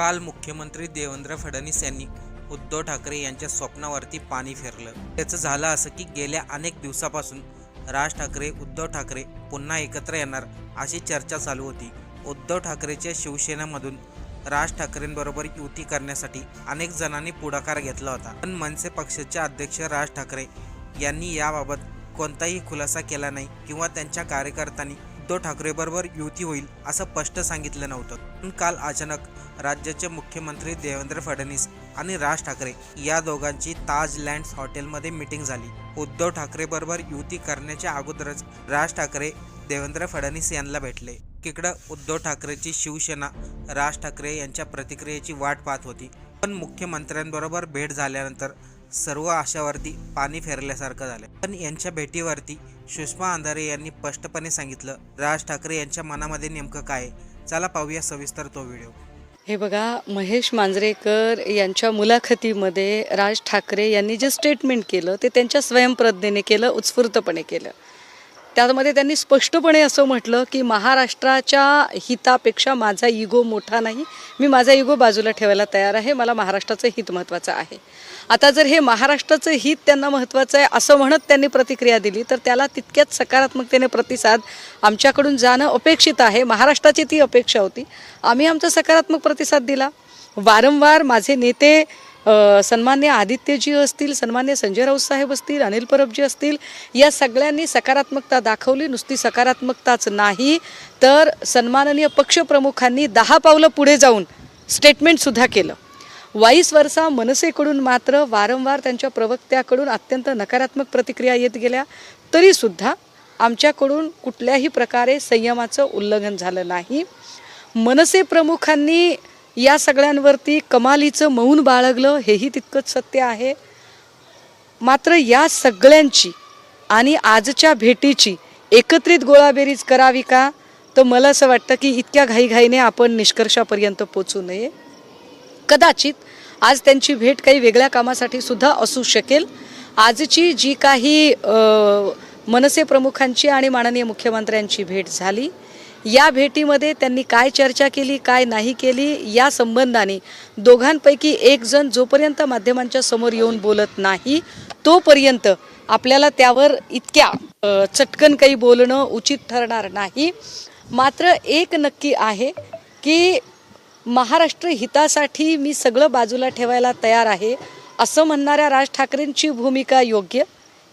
काल मुख्यमंत्री देवेंद्र फडणवीस यांनी उद्धव ठाकरे यांच्या स्वप्नावरती पाणी फेरलं. त्याचं झालं असं की गेल्या अनेक दिवसापासून राज ठाकरे उद्धव ठाकरे पुन्हा एकत्र येणार अशी चर्चा चालू होती. उद्धव ठाकरेच्या शिवसेनेमधून राज ठाकरेंबरोबर युती करण्यासाठी अनेक जणांनी पुढाकार घेतला होता. पण मनसे पक्षाचे अध्यक्ष राज ठाकरे यांनी याबाबत कोणताही खुलासा केला नाही किंवा त्यांच्या कार्यकर्त्यांनी उद्धव ठाकरेबरोबर युती होईल असं स्पष्ट सांगितलं नव्हतं. पण काल अचानक राज्याचे मुख्यमंत्री देवेंद्र फडणवीस आणि राज ठाकरे या दोघांची ताज लँड्स हॉटेलमध्ये मीटिंग झाली. उद्धव ठाकरेबरोबर युती करण्याच्या अगोदरच राज ठाकरे देवेंद्र फडणवीस यांना भेटले. तिकडं उद्धव ठाकरेची शिवसेना राज ठाकरे यांच्या प्रतिक्रियेची वाट पाहत होती. पण मुख्यमंत्र्यांबरोबर भेट झाल्यानंतर सर्व आशावरती पाणी फेरल्यासारखं झालं. पण यांच्या भेटीवरती सुषमा अंधारे यांनी स्पष्टपणे सांगितलं राज ठाकरे यांच्या मनामध्ये नेमकं काय चला पाहूया सविस्तर तो व्हिडिओ. हे बघा महेश मांजरेकर यांच्या मुलाखतीमध्ये राज ठाकरे यांनी जे स्टेटमेंट केलं ते त्यांच्या स्वयंप्रज्ञेने केलं उत्स्फूर्तपणे केलं. त्यामध्ये त्यांनी स्पष्टपणे असं म्हटलं की महाराष्ट्राच्या हितापेक्षा माझा इगो मोठा नाही. मी माझा इगो बाजूला ठेवायला तयार आहे. मला महाराष्ट्राचं हित महत्त्वाचं आहे. आता जर हे महाराष्ट्राचं हित त्यांना महत्त्वाचं आहे असं म्हणत त्यांनी प्रतिक्रिया दिली तर त्याला तितक्याच सकारात्मकतेने प्रतिसाद आमच्याकडून जाणं अपेक्षित आहे. महाराष्ट्राची ती अपेक्षा होती. आम्ही आमचा सकारात्मक प्रतिसाद दिला. वारंवार माझे नेते सन्मान्य आदित्यजी असतील सन्मान्य संजय राऊत साहेब असतील अनिल परबजी असतील या सगळ्यांनी सकारात्मकता दाखवली. नुसती सकारात्मकताच नाही तर सन्माननीय पक्षप्रमुखांनी दहा पावलं पुढे जाऊन स्टेटमेंटसुद्धा केलं. वाईस वर्षा मनसेकडून मात्र वारंवार त्यांच्या प्रवक्त्याकडून अत्यंत नकारात्मक प्रतिक्रिया येत गेल्या. तरीसुद्धा आमच्याकडून कुठल्याही प्रकारे संयमाचं उल्लंघन झालं नाही. मनसे प्रमुखांनी या सगळ्यांवरती कमालीचं मौन बाळगलं हेही तितकंच सत्य आहे. मात्र या सगळ्यांची आणि आजच्या भेटीची एकत्रित गोळाबेरीज करावी का? तर मला असं वाटतं की इतक्या घाईघाईने आपण निष्कर्षापर्यंत पोचू नये. कदाचित आज त्यांची भेट काही वेगळ्या कामासाठी सुद्धा असू शकेल. आजची जी काही मनसे प्रमुखांची आणि माननीय मुख्यमंत्र्यांची भेट झाली या भेटीमध्ये त्यांनी काय चर्चा केली काय नाही केली या संबंधाने दोघांपैकी एक जण जोपर्यंत माध्यमांच्या समोर येऊन बोलत नाही तोपर्यंत आपल्याला त्यावर इतक्या चटकन काही बोलणं उचित ठरणार नाही. मात्र एक नक्की आहे की महाराष्ट्र हितासाठी मी सगळं बाजूला ठेवायला तयार आहे असं म्हणणाऱ्या राज ठाकरेंची भूमिका योग्य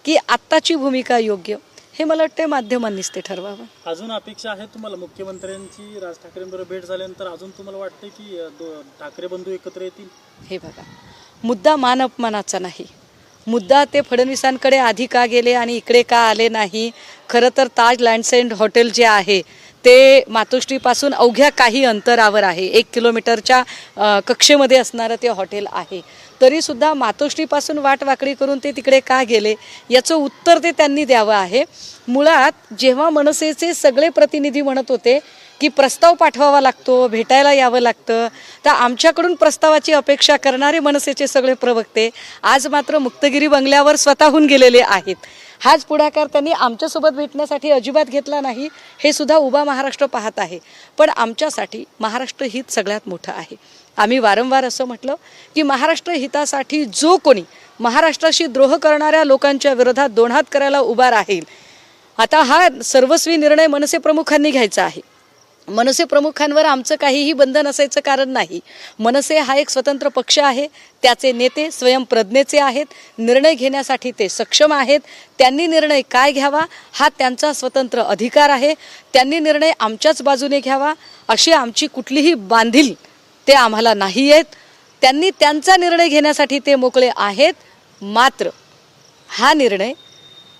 की आत्ताची भूमिका योग्य? हे मला वाटतं माध्यमांनीच ते ठरवावं. अजून अपेक्षा आहे तुम्हाला? मुख्यमंत्र्यांची राज ठाकरेंबरोबर भेट झाल्यानंतर अजून तुम्हाला वाटतं की ठाकरे बंधू एकत्र येतील? हे बघा मुद्दा मान अपमानाचा नाही. मुद्दा ते फडणवीसांकडे आधी का गेले आणि इकडे का आले नाही खरं तर ताज लँड्स अँड हॉटेल जे आहे ते मातोश्रीपासून अवघ्या काही अंतरावर आहे. एक किलोमीटरच्या कक्षेमध्ये असणारं ते हॉटेल आहे. तरीसुद्धा मातोश्रीपासून वाट वाकडी करून ते तिकडे का गेले? याचं उत्तर ते त्यांनी द्यावं आहे. मुळात जेव्हा मनसेचे सगळे प्रतिनिधी म्हणत होते की प्रस्ताव पाठवावा लागतो भेटायला यावं लागतं तर आमच्याकडून प्रस्तावाची अपेक्षा करणारे मनसेचे सगळे प्रवक्ते आज मात्र मुक्तगिरी बंगल्यावर स्वतःहून गेलेले आहेत. हाच पुढाकार त्यांनी आमच्यासोबत भेटण्यासाठी अजिबात घेतला नाही हे सुद्धा उभा महाराष्ट्र पाहत आहे. पण आमच्यासाठी महाराष्ट्र हित सगळ्यात मोठं आहे. आम्ही वारंवार असं म्हटलं की महाराष्ट्र हितासाठी जो कोणी महाराष्ट्राशी द्रोह करणाऱ्या लोकांच्या विरोधात दोन हात करायला उभा राहील. आता हा सर्वस्वी निर्णय मनसे प्रमुखांनी घ्यायचा आहे. मनसे प्रमुखांवर आमचं काहीही बंधन असायचं कारण नाही. मनसे हा एक स्वतंत्र पक्ष आहे. त्याचे नेते स्वयंप्रज्ञेचे आहेत. निर्णय घेण्यासाठी ते सक्षम आहेत. त्यांनी निर्णय काय घ्यावा? हा त्यांचा स्वतंत्र अधिकार आहे. त्यांनी निर्णय आमच्याच बाजूने घ्यावा. अशी आमची कुठलीही बांधील ते आम्हाला नाही आहेत. त्यांनी त्यांचा निर्णय घेण्यासाठी ते मोकळे आहेत. मात्र हा निर्णय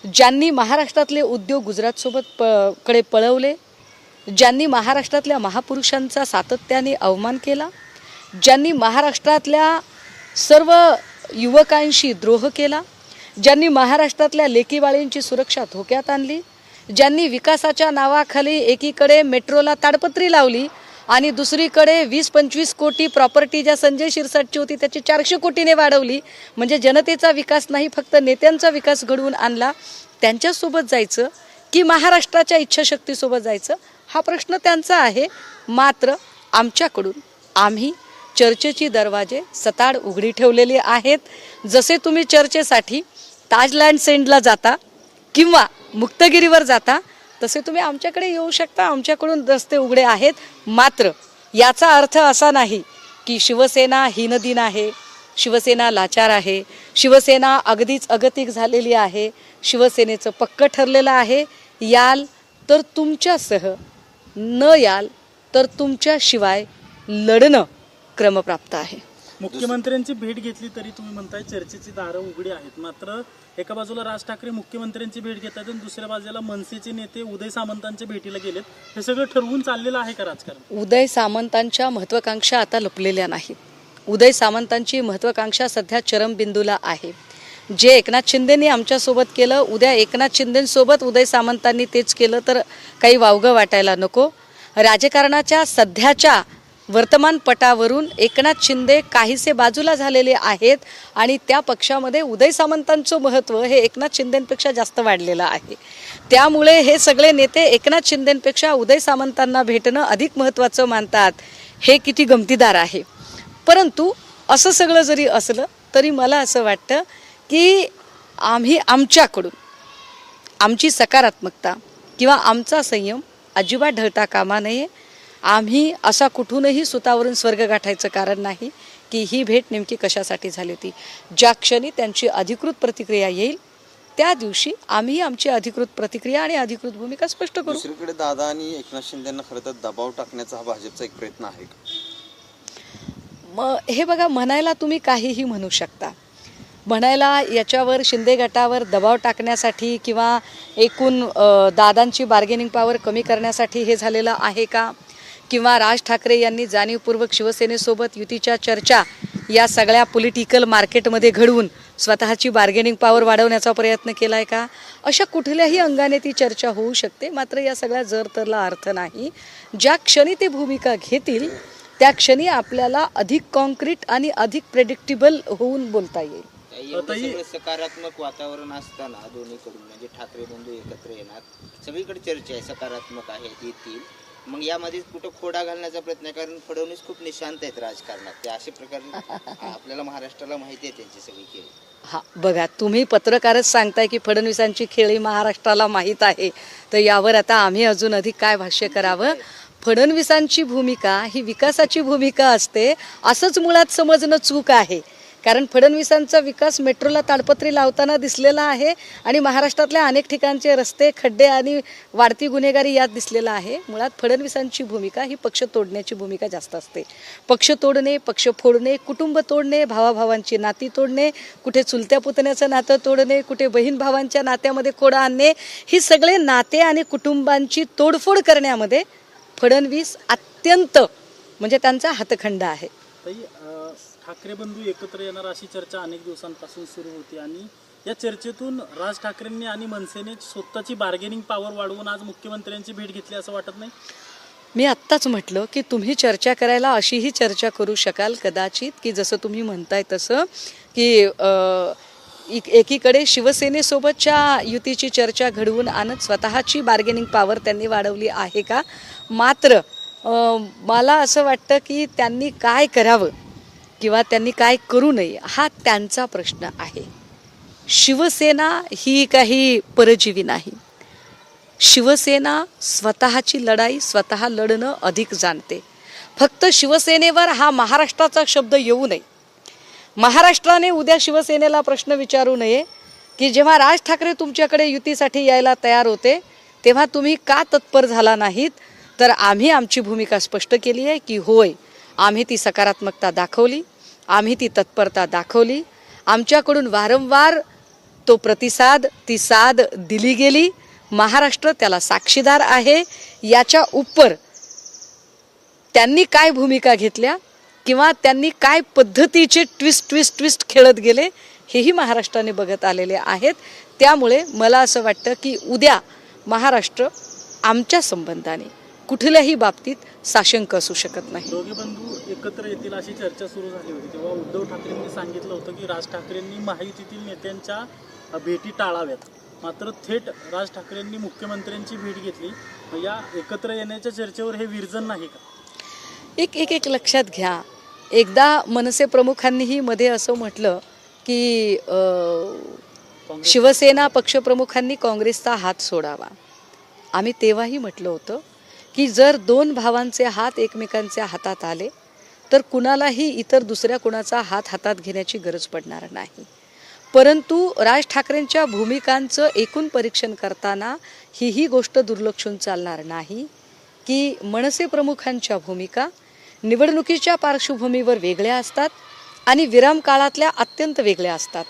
ज्यांनी महाराष्ट्रातले उद्योग गुजरातसोबत प कडे पळवले ज्यांनी महाराष्ट्रातल्या महापुरुषांचा सातत्याने अवमान केला ज्यांनी महाराष्ट्रातल्या सर्व युवकांशी द्रोह केला ज्यांनी महाराष्ट्रातल्या लेकीवाळींची सुरक्षा धोक्यात आणली ज्यांनी विकासाच्या नावाखाली एकीकडे मेट्रोला ताडपत्री लावली आणि दुसरीकडे वीस पंचवीस कोटी प्रॉपर्टी ज्या संजय शिरसाटची होती त्याची चारशे कोटीने वाढवली. म्हणजे जनतेचा विकास नाही फक्त नेत्यांचा विकास घडवून आणला. त्यांच्यासोबत जायचं की महाराष्ट्राच्या इच्छाशक्तीसोबत जायचं? हा प्रश्न त्यांचा आहे. मात्र आमच्याकडून आम्ही चर्चेची दरवाजे सताड उघडी ठेवलेली आहेत. जसे तुम्ही चर्चेसाठी ताजलँड सेंडला जाता किंवा मुक्तगिरीवर जाता तसे तुम्ही आमच्याकडे येऊ शकता. आमच्याकडून रस्ते उघडे आहेत. मात्र याचा अर्थ असा नाही की शिवसेना हीनदिन आहे शिवसेना लाचार आहे शिवसेना अगदीच अगतिक झालेली आहे शिवसेनेचं पक्क ठरलेलं आहे. याल तर तुमच्यासह न याल तर तुमच्याशिवाय लढणं क्रमप्राप्त आहे. मुख्यमंत्र्यांची भेट घेतली तरी तुम्ही म्हणताय चर्चेची दारं उघडी आहेत. मात्र एका बाजूला राज ठाकरे मुख्यमंत्र्यांची भेट घेतात आणि दुसऱ्या बाजूला मनसेचे नेते उदय सामंतांच्या भेटीला गेलेत. हे सगळं ठरवून चाललेलं आहे का राजकारण? उदय सामंतांच्या महत्वाकांक्षा आता लपलेल्या नाहीत. उदय सामंतांची महत्वाकांक्षा सध्या चरमबिंदूला आहे. जे एकनाथ शिंदेनी आमच्यासोबत केलं उद्या एकनाथ शिंदेसोबत उदय सामंतांनी तेच केलं तर काही वावगं वाटायला नको. राजकारणाच्या सध्याच्या वर्तमानपटावरून एकनाथ शिंदे काहीसे बाजूला झालेले आहेत आणि त्या पक्षामध्ये उदय सामंतांचं महत्त्व हे एकनाथ शिंदेंपेक्षा जास्त वाढलेलं आहे. त्यामुळे हे सगळे नेते एकनाथ शिंदेंपेक्षा उदय सामंतांना भेटणं अधिक महत्त्वाचं मानतात हे किती गमतीदार आहे. परंतु असं सगळं जरी असलं तरी मला असं वाटतं की आम्ही आमच्याकडून आमची सकारात्मकता किंवा आमचा संयम अजिबात ढळता कामा नये. आम्ही असा कुठूनही सुतावरून स्वर्ग गाठायचं कारण नाही की ही भेट नेमकी कशासाठी झाली होती. ज्या क्षणी त्यांची अधिकृत प्रतिक्रिया येईल त्या दिवशी आम्ही आमची अधिकृत प्रतिक्रिया आणि अधिकृत भूमिका स्पष्ट करू. दुसरीकडे दादा आणि एकनाथ शिंदेना खरं तर दबाव टाकण्याचा हा भाजपचा एक प्रयत्न आहे मग हे बघा म्हणायला तुम्ही काहीही म्हणू शकता. म्हणायला याच्यावर शिंदे गटावर दबाव टाकण्यासाठी किंवा एकूण दादांची बार्गेनिंग पॉवर कमी करण्यासाठी हे झालेलं आहे का? किंवा राज ठाकरे यांनी जाणीवपूर्वक शिवसेनेसोबत युतीच्या चर्चा या सगळ्या पॉलिटिकल मार्केटमध्ये घडवून स्वतःची बार्गेनिंग पॉवर वाढवण्याचा प्रयत्न केला आहे का? अशा कुठल्याही अंगाने ती चर्चा होऊ शकते. मात्र या सगळ्या जर तरला अर्थ नाही. ज्या क्षणी ते भूमिका घेतील त्या क्षणी आपल्याला अधिक कॉन्क्रीट आणि अधिक प्रेडिक्टेबल होऊन बोलता येईल. एवढं ताई- सगळं सकारात्मक वातावरण असताना दोन्हीकडून म्हणजे ठाकरे बंधू एकत्र येणार. सगळीकडे चर्चा आहे सकारात्मक आहेत येतील मग यामध्ये कुठं खोडा घालण्याचा प्रयत्न आहे? कारण फडणवीस खूप निशांत आहेत राजकारणात. ते असे प्रकारे आपल्याला महाराष्ट्राला माहिती आहे त्यांची सगळी खेळ. हा बघा तुम्ही पत्रकारच सांगताय की फडणवीसांची खेळी महाराष्ट्राला माहीत आहे. तर यावर आता आम्ही अजून अधिक काय भाष्य करावं? फडणवीसांची भूमिका ही विकासाची भूमिका असते असंच मुळात समजणं चूक आहे. कारण फडणवीसांचा विकास मेट्रोला ताडपत्री लावताना दिसलेला आहे आणि महाराष्ट्रातल्या अनेक ठिकाणचे रस्ते खड्डे आणि वाढती गुन्हेगारी यात दिसलेला आहे. मुळात फडणवीसांची भूमिका ही पक्ष तोडण्याची भूमिका जास्त असते. पक्ष तोडणे पक्ष फोडणे कुटुंब तोडणे भावाभावांची नाती तोडणे कुठे चुलत्या पुतण्याचं नातं तोडणे कुठे बहीण भावांच्या नात्यामध्ये खोडा आणणे ही सगळे नाते आणि कुटुंबांची तोडफोड करण्यामध्ये फडणवीस अत्यंत म्हणजे त्यांचा हातखंड आहे. ताई ठाकरे बंधू एकत्र येणार अशी चर्चा अनेक दिवसांपासून सुरू होती आणि या चर्चेतून राज ठाकरेंनी आणि मनसेने स्वतःची बार्गेनिंग पॉवर वाढवून आज मुख्यमंत्र्यांची भेट घेतली असं वाटत नाही? मी आत्ताच म्हटलं की तुम्ही चर्चा करायला अशीही चर्चा करू शकाल कदाचित की जसं तुम्ही म्हणताय तसं की एक- एकीकडे शिवसेनेसोबतच्या युतीची चर्चा घडवून आणत स्वतःची बार्गेनिंग पॉवर त्यांनी वाढवली आहे का? मात्र मला असं वाटतं की त्यांनी काय करावं किंवा त्यांनी काय करू नये हा त्यांचा प्रश्न आहे. शिवसेना ही काही परजीवी नाही. शिवसेना स्वतःची लढाई स्वतः लढणं अधिक जाणते. फक्त शिवसेनेवर हा महाराष्ट्राचा शब्द येऊ नये. महाराष्ट्राने उद्या शिवसेनेला प्रश्न विचारू नये की जेव्हा राज ठाकरे तुमच्याकडे युतीसाठी यायला तयार होते तेव्हा तुम्ही का तत्पर झाला नाहीत? तर आम्ही आमची भूमिका स्पष्ट केली आहे की होय आम्ही ती सकारात्मकता दाखवली आम्ही ती तत्परता दाखवली. आमच्याकडून वारंवार तो प्रतिसाद ती साद दिली गेली. महाराष्ट्र त्याला साक्षीदार आहे. याच्या उपर त्यांनी काय भूमिका घेतल्या किंवा त्यांनी काय पद्धतीचे ट्विस्ट ट्विस्ट ट्विस्ट खेळत गेले हेही महाराष्ट्राने बघत आलेले आहेत. त्यामुळे मला असं वाटतं की उद्या महाराष्ट्र आमच्या संबंधाने कुठल्याही बाबतीत साशंक असू शकत नाही. दोघे बंधू एकत्र येतील अशी चर्चा सुरू झाली होती. तेव्हा उद्धव ठाकरेंनी सांगितलं होतं की राज ठाकरेंनी महायुतीतील नेत्यांच्या भेटी टाळाव्यात. मात्र थेट राज ठाकरेंनी मुख्यमंत्र्यांची भेट घेतली. या एकत्र येण्याच्या चर्चेवर हे विरजन नाही का? एक एक एक लक्षात घ्या. एकदा मनसे प्रमुखांनीही मध्ये असं म्हटलं की शिवसेना पक्षप्रमुखांनी काँग्रेसचा हात सोडावा. आम्ही तेव्हाही म्हटलं होतं की जर दोन भावांचे हात एकमेकांच्या हातात आले तर कुणालाही इतर दुसऱ्या कुणाचा हात हातात घेण्याची गरज पडणार नाही. परंतु राज ठाकरेंच्या भूमिकांचं एकूण परीक्षण करताना हीही गोष्ट दुर्लक्षून चालणार नाही की मनसे प्रमुखांच्या भूमिका निवडणुकीच्या पार्श्वभूमीवर वेगळ्या असतात आणि विराम काळातल्या अत्यंत वेगळ्या असतात.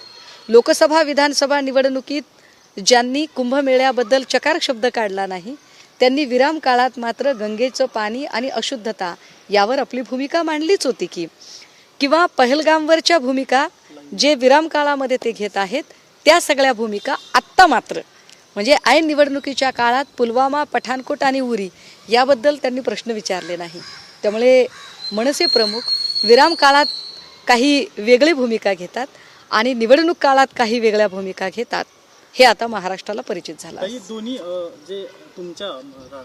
लोकसभा विधानसभा निवडणुकीत ज्यांनी कुंभमेळ्याबद्दल चकार शब्द काढला नाही त्यांनी विराम काळात मात्र गंगेचं पाणी आणि अशुद्धता यावर आपली भूमिका मांडलीच होती की. किंवा पहलगामवरच्या भूमिका जे विराम काळामध्ये ते घेत आहेत त्या सगळ्या भूमिका आत्ता मात्र. म्हणजे ऐन निवडणुकीच्या काळात पुलवामा पठाणकोट आणि उरी याबद्दल त्यांनी प्रश्न विचारले नाही. त्यामुळे मनसे प्रमुख विराम काळात काही वेगळी भूमिका घेतात आणि निवडणूक काळात काही वेगळ्या भूमिका घेतात हे आता महाराष्ट्राला परिचित झालं. दोन्ही जे तुमच्या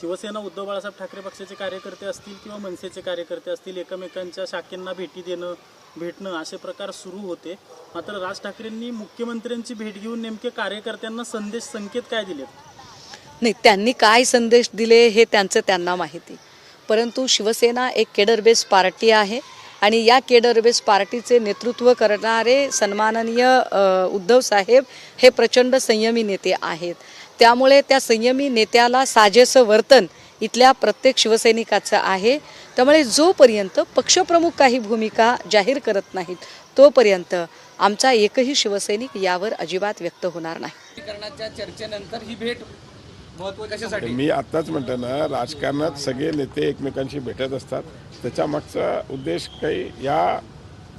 शिवसेना उद्धव बाळासाहेब ठाकरे पक्षाचे कार्यकर्ते असतील किंवा मनसेचे कार्यकर्ते असतील एकमेकांच्या शाखेंना भेटी देणं भेटणं असे प्रकार सुरू होते. मात्र राज ठाकरेंनी मुख्यमंत्र्यांची भेट घेऊन नेमके कार्यकर्त्यांना संदेश संकेत काय दिले नाही त्यांनी काय संदेश दिले हे त्यांचं त्यांना माहिती. परंतु शिवसेना एक केडर बेस पार्टी आहे आणि या केडर बेस पार्टीचे नेतृत्व करणारे सन्माननीय उद्धव साहेब हे प्रचंड संयमी नेते आहेत. त्यामुळे त्या संयमी नेत्याला साजेसं वर्तन इथल्या प्रत्येक शिवसैनिकाचं आहे. त्यामुळे जोपर्यंत पक्षप्रमुख काही भूमिका जाहीर करत नाहीत तोपर्यंत आमचा एकही शिवसैनिक यावर अजिबात व्यक्त होणार नाही. चर्चेनंतर ही भेट मी आत्ताच म्हणतो ना राजकारणात सगळे नेते एकमेकांशी भेटत असतात. त्याच्या मागचा उद्देश काही या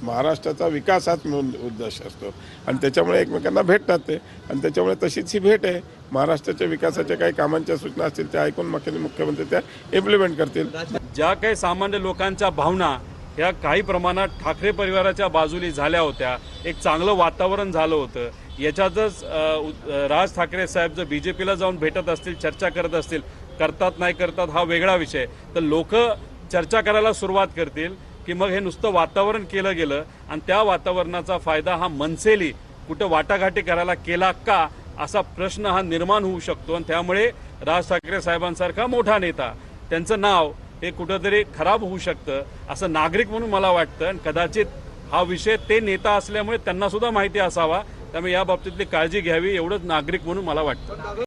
महाराष्ट्राचा विकास हाच म्हणून उद्देश असतो. आणि त्याच्यामुळे एकमेकांना भेटतात ते. आणि त्याच्यामुळे तशीच ही भेट आहे. महाराष्ट्राच्या विकासाच्या काही कामांच्या सूचना असतील त्या ऐकून मुख्यमंत्री त्या इम्प्लिमेंट करतील. ज्या काही सामान्य लोकांच्या भावना ह्या काही प्रमाणात ठाकरे परिवाराच्या बाजूली झाल्या होत्या. एक चांगलं वातावरण झालं होतं. याच्यातच राज ठाकरे साहेब जर बी जे पीला जाऊन भेटत असतील चर्चा करत असतील करतात नाही करतात हा वेगळा विषय. तर लोक चर्चा करायला सुरुवात करतील. की मग हे नुसतं वातावरण केलं गेलं आणि त्या वातावरणाचा फायदा हा मनसेली कुठं वाटाघाटी करायला केला का असा प्रश्न हा निर्माण होऊ शकतो. आणि त्यामुळे राज ठाकरे साहेबांसारखा मोठा नेता त्यांचं नाव हे कुठंतरी खराब होऊ शकतं असं नागरिक म्हणून मला वाटतं. आणि कदाचित हा विषय ते नेता असल्यामुळे त्यांना सुद्धा माहिती असावा. त्यामुळे या बाबतीतली काळजी घ्यावी एवढंच नागरिक म्हणून मला वाटतं.